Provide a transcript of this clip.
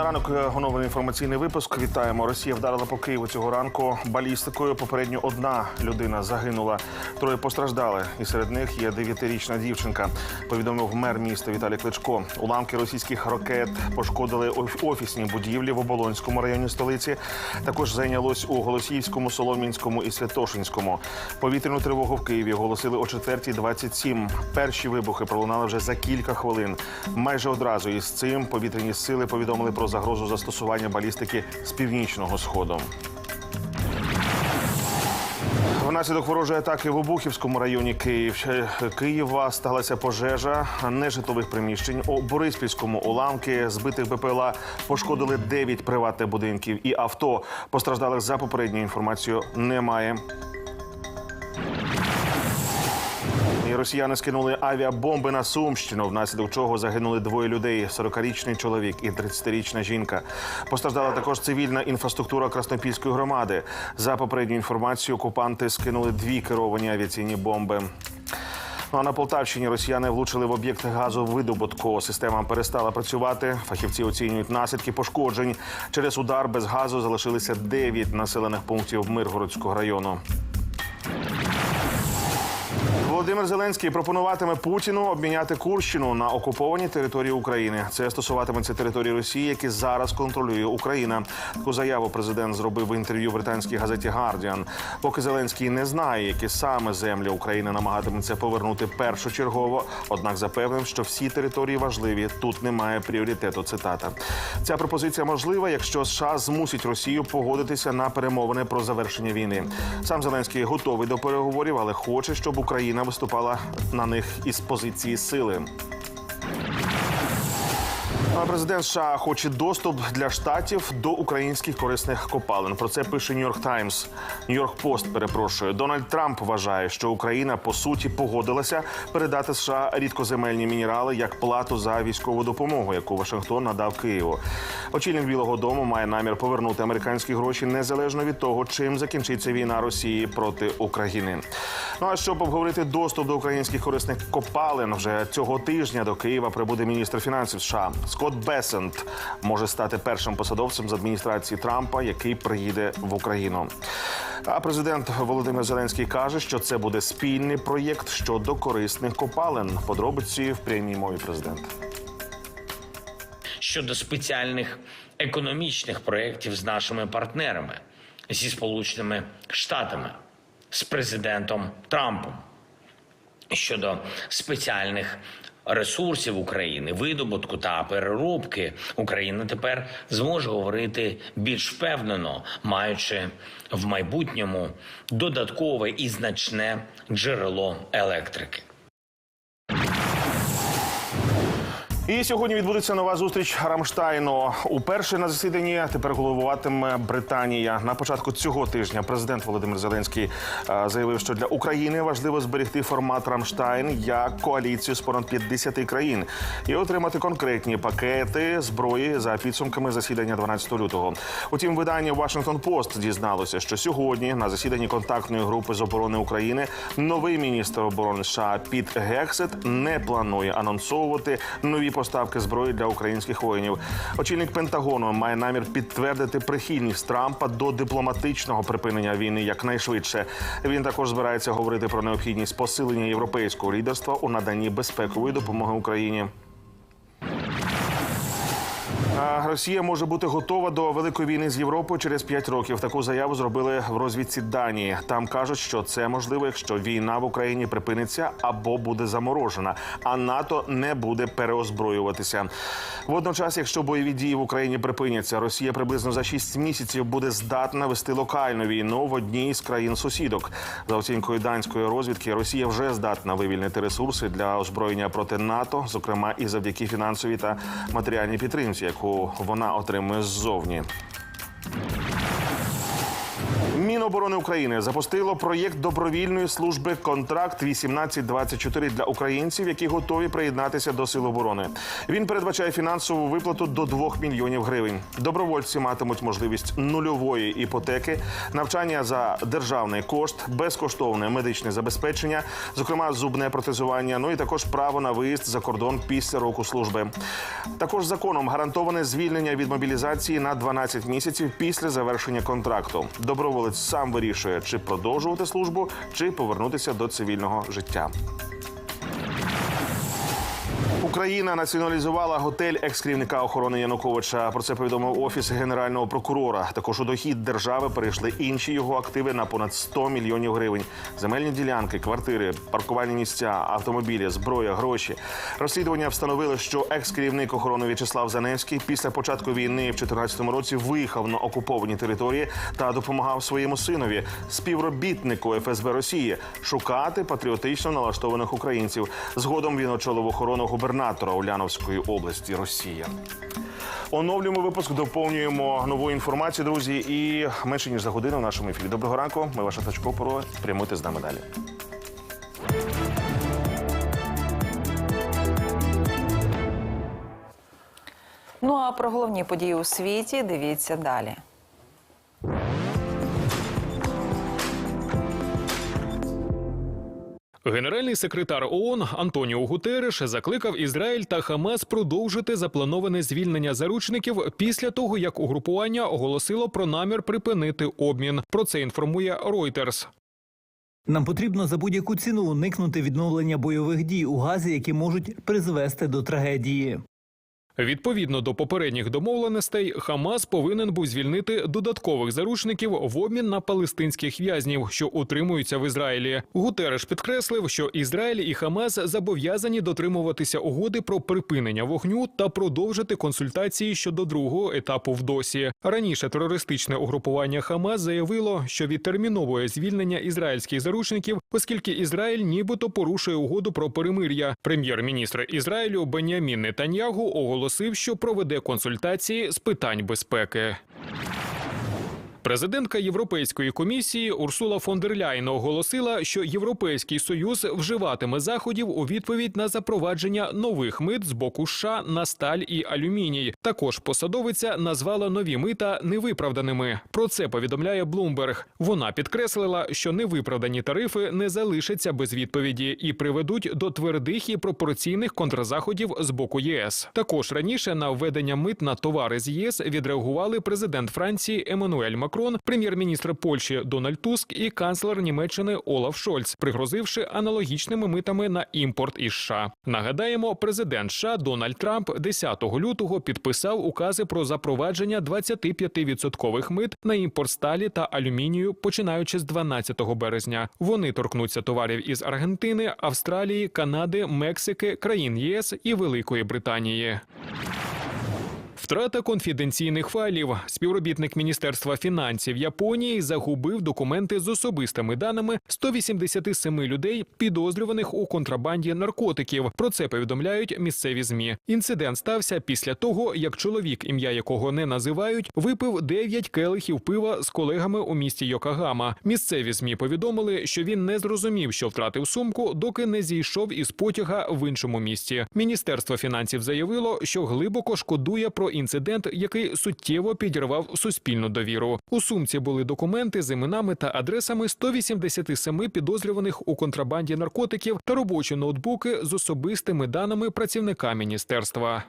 на ранок е, оновлений інформаційний випуск. Вітаємо. Росія вдарила по Києву цього ранку балістикою. Попередньо одна людина загинула, троє постраждали, і серед них є дев'ятирічна дівчинка. Повідомив мер міста Віталій Кличко. Уламки російських ракет пошкодили оф- офісні будівлі в Оболонському районі столиці. Також зайнялось у Голосіївському, Солом'янському і Святошинському. Повітряну тривогу в Києві оголосили о 4.27. Перші вибухи пролунали вже за кілька хвилин. Майже одразу із цим повітряні сили повідомили про загрозу застосування балістики з північного сходу. Внаслідок ворожої атаки в Обухівському районі Київ Києва сталася пожежа нежитлових приміщень. У Бориспільському уламки збитих БПЛА пошкодили 9 приватних будинків і авто. Постраждалих за попередньою інформацією немає. Росіяни скинули авіабомби на Сумщину, внаслідок чого загинули двоє людей: 40-річний чоловік і 30-річна жінка. Постраждала також цивільна інфраструктура Краснопільської громади. За попередньою інформацією, окупанти скинули дві керовані авіаційні бомби. Ну а на Полтавщині росіяни влучили в об'єкт газовидобутку. Система перестала працювати. Фахівці оцінюють наслідки пошкоджень. Через удар без газу залишилися 9 населених пунктів Миргородського району. Володимир Зеленський пропонуватиме Путіну обміняти Курщину на окуповані території України. Це стосуватиметься території Росії, які зараз контролює Україна. Таку заяву президент зробив в інтерв'ю британській газеті Гардіан. Поки Зеленський не знає, які саме землі України намагатиметься повернути першочергово. Однак запевнив, що всі території важливі. Тут немає пріоритету. Цитата. Ця пропозиція можлива, якщо США змусять Росію погодитися на перемовини про завершення війни. Сам Зеленський готовий до переговорів, але хоче, щоб Україна виступала на них із позиції сили. Президент США хоче доступ для штатів до українських корисних копалин. Про це пише Нью-Йорк Таймс. Нью-Йорк Пост перепрошує. Дональд Трамп вважає, що Україна по суті погодилася передати США рідкоземельні мінерали як плату за військову допомогу, яку Вашингтон надав Києву. Очільник Білого Дому має намір повернути американські гроші незалежно від того, чим закінчиться війна Росії проти України. Ну а щоб обговорити доступ до українських корисних копалин, вже цього тижня до Києва прибуде міністр фінансів США Скотт Бесент може стати першим посадовцем з адміністрації Трампа, який приїде в Україну. А президент Володимир Зеленський каже, що це буде спільний проєкт щодо корисних копалин. Подробиці в прямій мові президента. щодо спеціальних економічних проєктів з нашими партнерами зі Сполученими Штатами, з президентом Трампом щодо спеціальних ресурсів України, видобутку та переробки, Україна тепер зможе говорити більш впевнено, маючи в майбутньому додаткове і значне джерело електрики. І сьогодні відбудеться нова зустріч Рамштайну. Уперше на засіданні тепер головуватиме Британія. На початку цього тижня президент Володимир Зеленський е, заявив, що для України важливо зберегти формат Рамштайн як коаліцію з понад 50 країн і отримати конкретні пакети зброї за підсумками засідання 12 лютого. Утім, видання Washington Post дізналося, що сьогодні на засіданні контактної групи з оборони України новий міністр оборони США Піт Гексет не планує анонсовувати нові поставки зброї для українських воїнів. Очільник Пентагону має намір підтвердити прихильність Трампа до дипломатичного припинення війни якнайшвидше. Він також збирається говорити про необхідність посилення європейського лідерства у наданні безпекової допомоги Україні. Росія може бути готова до великої війни з Європою через 5 років. Таку заяву зробили в розвідці Данії. Там кажуть, що це можливо, якщо війна в Україні припиниться або буде заморожена, а НАТО не буде переозброюватися. Водночас, якщо бойові дії в Україні припиняться, Росія приблизно за 6 місяців буде здатна вести локальну війну в одній з країн сусідок. За оцінкою данської розвідки, Росія вже здатна вивільнити ресурси для озброєння проти НАТО, зокрема і завдяки фінансовій та матеріальній підтримці, яку вона отримує ззовні. Міноборони України запустило проєкт добровільної служби контракт 1824 для українців, які готові приєднатися до сил оборони. Він передбачає фінансову виплату до 2 мільйонів гривень. Добровольці матимуть можливість нульової іпотеки, навчання за державний кошт, безкоштовне медичне забезпечення, зокрема зубне протезування. Ну і також право на виїзд за кордон після року служби. Також законом гарантоване звільнення від мобілізації на 12 місяців після завершення контракту. Доброволець сам вирішує, чи продовжувати службу, чи повернутися до цивільного життя. Україна націоналізувала готель екс-керівника охорони Януковича. Про це повідомив офіс генерального прокурора. Також у дохід держави перейшли інші його активи на понад 100 мільйонів гривень. Земельні ділянки, квартири, паркувальні місця, автомобілі, зброя, гроші. Розслідування встановили, що екс-керівник охорони В'ячеслав Заневський після початку війни в 2014 році виїхав на окуповані території та допомагав своєму синові, співробітнику ФСБ Росії, шукати патріотично налаштованих українців. Згодом він очолив охорону губернатора Уляновської області Росія. Оновлюємо випуск, доповнюємо нову інформацію, друзі. І менше ніж за годину в нашому ефірі. Доброго ранку. Ми ваша Тачко Поро. Прямуйте з нами далі. Ну а про головні події у світі дивіться далі. Генеральний секретар ООН Антоніо Гутереш закликав Ізраїль та Хамас продовжити заплановане звільнення заручників після того, як угрупування оголосило про намір припинити обмін. Про це інформує Reuters. Нам потрібно за будь-яку ціну уникнути відновлення бойових дій у Газі, які можуть призвести до трагедії. Відповідно до попередніх домовленостей, Хамас повинен був звільнити додаткових заручників в обмін на палестинських в'язнів, що утримуються в Ізраїлі. Гутереш підкреслив, що Ізраїль і Хамас зобов'язані дотримуватися угоди про припинення вогню та продовжити консультації щодо другого етапу в досі. Раніше терористичне угрупування Хамас заявило, що відтерміновує звільнення ізраїльських заручників, оскільки Ізраїль нібито порушує угоду про перемир'я. Прем'єр-міністр Ізраїлю Бенямін Нетаньягу оголосив, що проведе консультації з питань безпеки. Президентка Європейської комісії Урсула фон дер Ляйн оголосила, що Європейський союз вживатиме заходів у відповідь на запровадження нових мит з боку США на сталь і алюміній. Також посадовиця назвала нові мита невиправданими. Про це повідомляє Блумберг. Вона підкреслила, що невиправдані тарифи не залишаться без відповіді і приведуть до твердих і пропорційних контрзаходів з боку ЄС. Також раніше на введення мит на товари з ЄС відреагували президент Франції Еммануель Макрон, прем'єр-міністр Польщі Дональд Туск і канцлер Німеччини Олаф Шольц, пригрозивши аналогічними митами на імпорт із США. Нагадаємо, президент США Дональд Трамп 10 лютого підписав укази про запровадження 25% мит на імпорт сталі та алюмінію, починаючи з 12 березня. Вони торкнуться товарів із Аргентини, Австралії, Канади, Мексики, країн ЄС і Великої Британії. Втрата конфіденційних файлів. Співробітник Міністерства фінансів Японії загубив документи з особистими даними 187 людей, підозрюваних у контрабанді наркотиків. Про це повідомляють місцеві змі. Інцидент стався після того, як чоловік, ім'я якого не називають, випив 9 келихів пива з колегами у місті Йокагама. Місцеві змі повідомили, що він не зрозумів, що втратив сумку, доки не зійшов із потяга в іншому місті. Міністерство фінансів заявило, що глибоко шкодує про інцидент, який суттєво підірвав суспільну довіру. У сумці були документи з іменами та адресами 187 підозрюваних у контрабанді наркотиків та робочі ноутбуки з особистими даними працівника міністерства.